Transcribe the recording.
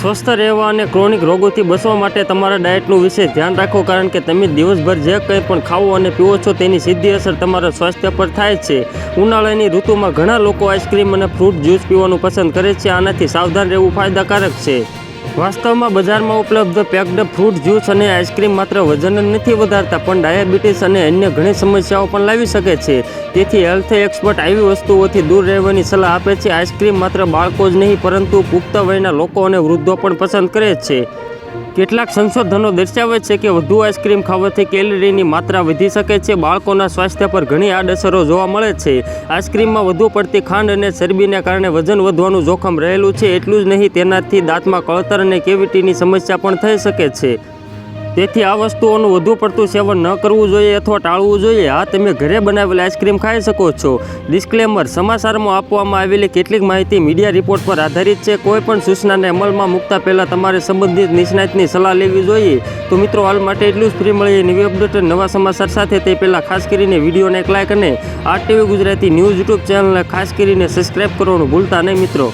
સ્વસ્થ રહેવા અને ક્રોનિક રોગોથી બચવા માટે તમારા ડાયટનું વિશેષ ધ્યાન રાખો, કારણ કે તમે દિવસભર જે કંઈ પણ ખાવો અને પીવો છો તેની સીધી અસર તમારા સ્વાસ્થ્ય પર થાય છે. ઉનાળાની ઋતુમાં ઘણા લોકો આઈસ્ક્રીમ અને ફ્રૂટ જ્યુસ પીવાનું પસંદ કરે છે. આનાથી સાવધાન રહેવું ફાયદાકારક છે. વાસ્તવમાં બજારમાં ઉપલબ્ધ પેક્ડ ફ્રૂટ જ્યુસ અને આઈસ્ક્રીમ માત્ર વજન નથી વધારતા, પણ ડાયાબિટીસ અને અન્ય ઘણી સમસ્યાઓ પણ લાવી શકે છે. તેથી હેલ્થ એક્સપર્ટ આવી વસ્તુઓથી દૂર રહેવાની સલાહ આપે છે. આઈસ્ક્રીમ માત્ર બાળકો જ નહીં, પરંતુ પુખ્ત વયના લોકો અને વૃદ્ધો પણ પસંદ કરે છે. કેટલાક સંશોધનો દર્શાવે છે કે વધુ આઈસ્ક્રીમ ખાવાથી કેલરીની માત્રા વધી શકે છે. બાળકોના સ્વાસ્થ્ય પર ઘણી આડઅસરો જોવા મળે છે. આઈસ્ક્રીમમાં વધુ પડતી ખાંડ અને ચરબીને કારણે વજન વધવાનું જોખમ રહેલું છે. એટલું જ નહીં, તેનાથી દાંતમાં કળતર અને કેવિટીની સમસ્યા પણ થઈ શકે છે. તેથી આ વસ્તુઓનું વધુ પડતું સેવન ન કરવું જોઈએ અથવા ટાળવું જોઈએ. આ તમે ઘરે બનાવેલ આઈસ્ક્રીમ ખાઈ શકો છો. ડિસ્ક્લેમર, સમાચારમાં આપવામાં આવેલી કેટલીક માહિતી મીડિયા રિપોર્ટ પર આધારિત છે. કોઈ પણ સૂચનાને અમલમાં મૂકતા પહેલાં તમારે સંબંધિત નિષ્ણાતની સલાહ લેવી જોઈએ. તો મિત્રો, હાલ માટે એટલું જ. ફ્રી મળીએ નવી અપડેટ નવા સમાચાર સાથે. તે પહેલાં ખાસ કરીને વિડીયોને એક લાઇક અને R TV Gujarati news YouTube ચેનલને ખાસ કરીને સબસ્ક્રાઇબ કરવાનું ભૂલતા નહીં મિત્રો.